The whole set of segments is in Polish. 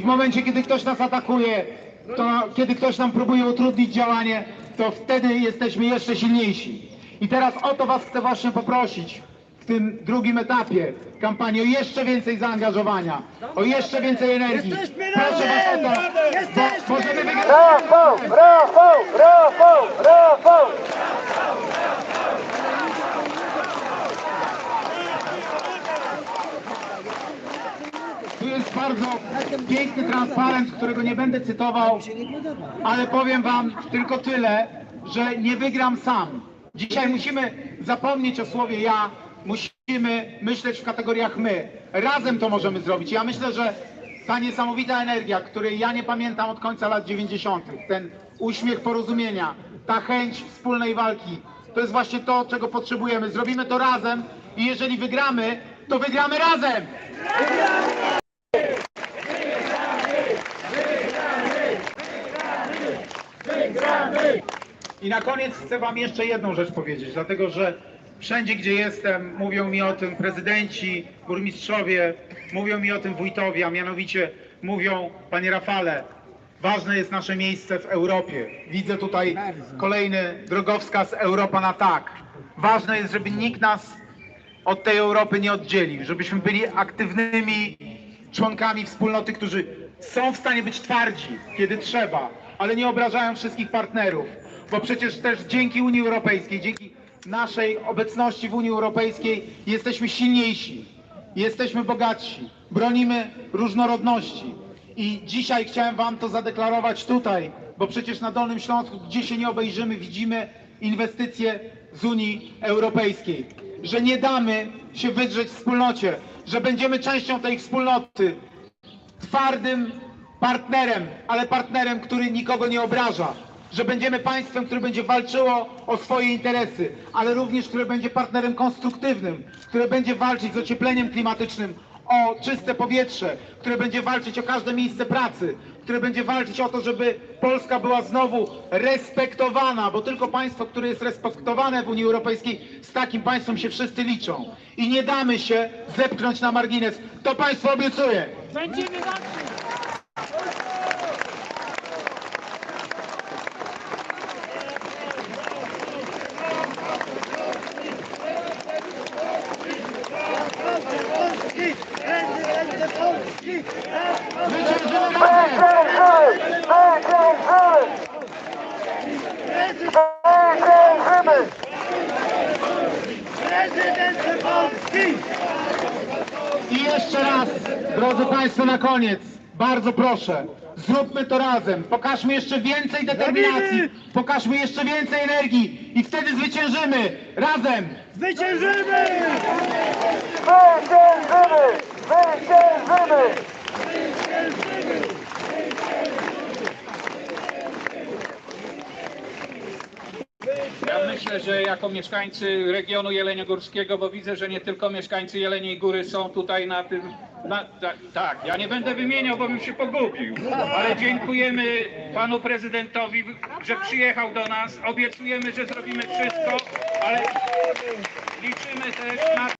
W momencie, kiedy ktoś nas atakuje, to kiedy ktoś nam próbuje utrudnić działanie, to wtedy jesteśmy jeszcze silniejsi. I teraz o to Was chcę właśnie poprosić w tym drugim etapie kampanii o jeszcze więcej zaangażowania, o jeszcze więcej energii. Jesteśmy Proszę Was o to, bo możemy wygrać. Brawo, brawo, brawo, brawo! Tu jest bardzo piękny transparent, którego nie będę cytował, ale powiem Wam tylko tyle, że nie wygram sam. Dzisiaj musimy zapomnieć o słowie ja, musimy myśleć w kategoriach my. Razem to możemy zrobić. Ja myślę, że ta niesamowita energia, której ja nie pamiętam od końca lat 90., ten uśmiech porozumienia, ta chęć wspólnej walki, to jest właśnie to, czego potrzebujemy. Zrobimy to razem i jeżeli wygramy, to wygramy razem! I na koniec chcę Wam jeszcze jedną rzecz powiedzieć, dlatego że wszędzie, gdzie jestem, mówią mi o tym prezydenci, burmistrzowie, mówią mi o tym wójtowie, a mianowicie mówią, Panie Rafale, ważne jest nasze miejsce w Europie. Widzę tutaj kolejny drogowskaz Europa na tak. Ważne jest, żeby nikt nas od tej Europy nie oddzielił, żebyśmy byli aktywnymi członkami wspólnoty, którzy są w stanie być twardzi, kiedy trzeba, ale nie obrażają wszystkich partnerów, bo przecież też dzięki Unii Europejskiej, dzięki naszej obecności w Unii Europejskiej jesteśmy silniejsi, jesteśmy bogatsi, bronimy różnorodności. I dzisiaj chciałem Wam to zadeklarować tutaj, bo przecież na Dolnym Śląsku, gdzie się nie obejrzymy, widzimy inwestycje z Unii Europejskiej, że nie damy się wydrzeć wspólnocie, że będziemy częścią tej wspólnoty, twardym partnerem, ale partnerem, który nikogo nie obraża. Że będziemy państwem, które będzie walczyło o swoje interesy, ale również które będzie partnerem konstruktywnym, które będzie walczyć z ociepleniem klimatycznym, o czyste powietrze, które będzie walczyć o każde miejsce pracy, które będzie walczyć o to, żeby Polska była znowu respektowana, bo tylko państwo, które jest respektowane w Unii Europejskiej, z takim państwem się wszyscy liczą. I nie damy się zepchnąć na margines. To państwo obiecuje. Będziemy walczyć! Polski! Będzie Polski! Zwyciężymy razem! Zwyciężymy! Zwyciężymy! Prezydent Polski! I jeszcze raz, drodzy Państwo, na koniec, bardzo proszę, zróbmy to razem. Pokażmy jeszcze więcej determinacji, pokażmy jeszcze więcej energii i wtedy zwyciężymy razem. Zwyciężymy! Zwyciężymy! Zwyciężymy! Ja myślę, że jako mieszkańcy regionu Jeleniogórskiego, bo widzę, że nie tylko mieszkańcy Jeleniej Góry są tutaj na tym. Na, ta, tak, ja nie będę wymieniał, bo bym się pogubił, ale dziękujemy panu prezydentowi, że przyjechał do nas. Obiecujemy, że zrobimy wszystko, ale liczymy też na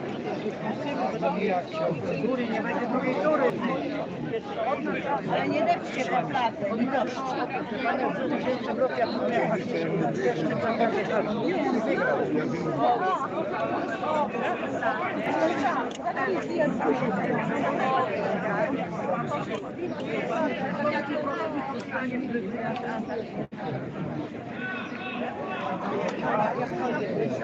Ale nie lepsze te prace, nie dość. Panią przewodniczącą roku ja pojechał w pierwszym zakładzie pracy. Nie wiem, wygrał. Thank you.